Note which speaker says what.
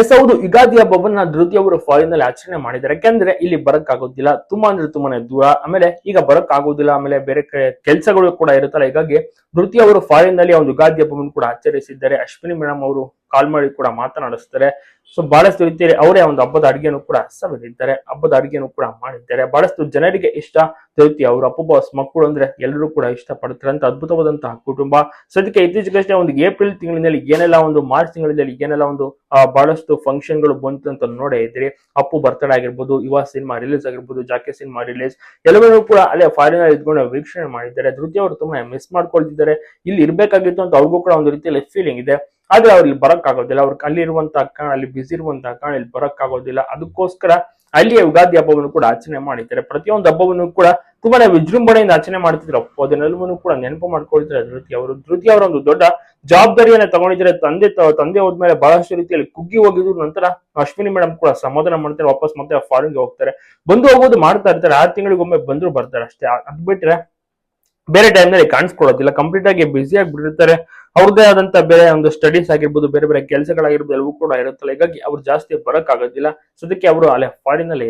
Speaker 1: S, ಹೌದು. ಯುಗಾದಿ ಹಬ್ಬವನ್ನ ಧೃತಿ ಅವರು ಫಾರಿನ್ನಲ್ಲಿ ಆಚರಣೆ ಮಾಡಿದ್ದಾರೆ. ಯಾಕೆಂದ್ರೆ ಇಲ್ಲಿ ಬರಕ್ ಆಗೋದಿಲ್ಲ ತುಂಬಾ ಅಂದ್ರೆ ತುಂಬಾನೇ ದೂರ. ಆಮೇಲೆ ಈಗ ಬರಕ್ ಆಗೋದಿಲ್ಲ ಆಮೇಲೆ ಬೇರೆ ಕೆಲಸಗಳು ಕೂಡ ಇರುತ್ತಲ್ಲ. ಹೀಗಾಗಿ ಧೃತಿ ಅವರು ಫಾರಿನ್ನಲ್ಲಿ ಒಂದು ಯುಗಾದಿ ಹಬ್ಬವನ್ನು ಕೂಡ ಆಚರಿಸಿದ್ದಾರೆ. ಅಶ್ವಿನಿ ಮೇಡಮ್ ಅವರು ಕಾಲ್ ಮಾಡಿ ಕೂಡ ಮಾತನಾಡಿಸ್ತಾರೆ. ಸೊ ಬಹಳಷ್ಟು ರೀತಿಯಲ್ಲಿ ಅವರೇ ಒಂದು ಹಬ್ಬದ ಅಡಿಗೆನೂ ಕೂಡ ಸವಿದಿದ್ದಾರೆ. ಹಬ್ಬದ ಅಡಿಗೆನೂ ಕೂಡ ಮಾಡಿದ್ದಾರೆ. ಬಹಳಷ್ಟು ಜನರಿಗೆ ಇಷ್ಟ. ಧೃತಿ ಅವರು ಅಪ್ಪುಬಾಸ್ ಮಕ್ಕಳು ಅಂದ್ರೆ ಎಲ್ಲರೂ ಕೂಡ ಇಷ್ಟ ಪಡ್ತಾರೆ ಅಂತ ಅದ್ಭುತವಾದಂತಹ ಕುಟುಂಬ. ಸದ್ಯಕ್ಕೆ ಇತ್ತೀಚೆಗಷ್ಟೇ ಒಂದು ಏಪ್ರಿಲ್ ತಿಂಗಳಿನಲ್ಲಿ ಏನೆಲ್ಲ ಒಂದು ಮಾರ್ಚ್ ತಿಂಗಳಿನಲ್ಲಿ ಏನೆಲ್ಲ ಒಂದು ಬಹಳಷ್ಟು ಫಂಕ್ಷನ್ಗಳು ಬಂತು ಅಂತ ನೋಡೇ ಇದ್ರಿ. ಅಪ್ಪು ಬರ್ತಡೇ ಆಗಿರ್ಬೋದು, ಯುವ ಸಿನಿಮಾ ರಿಲೀಸ್ ಆಗಿರ್ಬೋದು, ಜಾಕೆ ಸಿನಿಮಾ ರಿಲೀಸ್ ಎಲ್ಲವನ್ನೂ ಕೂಡ ಅಲ್ಲೇ ಫಾರಿನ್ ಅಲ್ಲಿ ಇದ್ಕೊಂಡು ವೀಕ್ಷಣೆ ಮಾಡಿದ್ದಾರೆ. ಧೃತಿ ಅವರು ತುಂಬಾ ಮಿಸ್ ಮಾಡ್ಕೊಳ್ತಿದ್ದಾರೆ. ಇಲ್ಲಿ ಇರ್ಬೇಕಾಗಿತ್ತು ಅಂತ ಅವ್ರಿಗೂ ಕೂಡ ಒಂದು ರೀತಿಯಲ್ಲಿ ಫೀಲಿಂಗ್ ಇದೆ. ಆದ್ರೆ ಅವ್ರು ಇಲ್ಲಿ ಬರಕ್ ಆಗೋದಿಲ್ಲ. ಅವ್ರಿಗೆ ಅಲ್ಲಿ ಇರುವಂತಹ ಕಾರಣ ಅಲ್ಲಿ ಬಿಸಿ ಇರುವಂತಹ ಕಾರಣ ಇಲ್ಲಿ ಬರಕ್ ಆಗೋದಿಲ್ಲ. ಅದಕ್ಕೋಸ್ಕರ ಅಲ್ಲಿಯ ಯುಗಾದಿ ಹಬ್ಬವನ್ನು ಕೂಡ ಆಚರಣೆ ಮಾಡಿದ್ದಾರೆ ಪ್ರತಿಯೊಂದು ಹಬ್ಬವನ್ನು ಕೂಡ ತುಂಬಾನೇ ವಿಜೃಂಭಣೆಯಿಂದ ಆಚರಣೆ ಮಾಡ್ತಿದ್ರು. ಅದನ್ನೆಲ್ಲವನ್ನು ಕೂಡ ನೆನಪು ಮಾಡ್ಕೊಳ್ತಾರೆ ಧೃತಿ ಅವರು. ಧೃತಿ ಅವರ ಒಂದು ದೊಡ್ಡ ಜವಾಬ್ದಾರಿಯನ್ನ ತಗೊಂಡಿದ್ದಾರೆ. ತಂದೆ ತಂದೆ ಹೋದ್ಮೇಲೆ ಬಹಳಷ್ಟು ರೀತಿಯಲ್ಲಿ ಕುಗ್ಗಿ ಹೋಗಿದ್ರು. ನಂತರ ಅಶ್ವಿನಿ ಮೇಡಮ್ ಕೂಡ ಸಮಾಧಾನ ಮಾಡ್ತಾರೆ. ವಾಪಸ್ ಮತ್ತೆ ಫಾರಿನ್ಗೆ ಹೋಗ್ತಾರೆ. ಬಂದು ಹೋಗೋದು ಮಾಡ್ತಾ ಇರ್ತಾರೆ. ಆರು ತಿಂಗಳಿಗೊಮ್ಮೆ ಬಂದ್ರು ಬರ್ತಾರೆ ಅಷ್ಟೇ. ಅದ್ ಬಿಟ್ರೆ ಬೇರೆ ಟೈಮ್ನಲ್ಲಿ ಕಾಣಿಸ್ಕೊಳ್ಳೋದಿಲ್ಲ. ಕಂಪ್ಲೀಟ್ ಆಗಿ ಬ್ಯುಸಿ ಆಗಿಬಿಟ್ಟಿರ್ತಾರೆ ಅವ್ರದ್ದೇ ಆದಂತ ಬೇರೆ ಒಂದು ಸ್ಟಡೀಸ್ ಆಗಿರ್ಬೋದು, ಬೇರೆ ಬೇರೆ ಕೆಲಸಗಳಾಗಿರ್ಬೋದು ಎಲ್ಲವೂ ಕೂಡ ಇರುತ್ತಲ್ಲ. ಹೀಗಾಗಿ ಅವ್ರು ಜಾಸ್ತಿ ಬರಕ್ ಆಗೋದಿಲ್ಲ ಸದ್ಯಕ್ಕೆ ಅವರು ಅಲ್ಲೇ ಫಾರಿನ್ ಅಲ್ಲಿ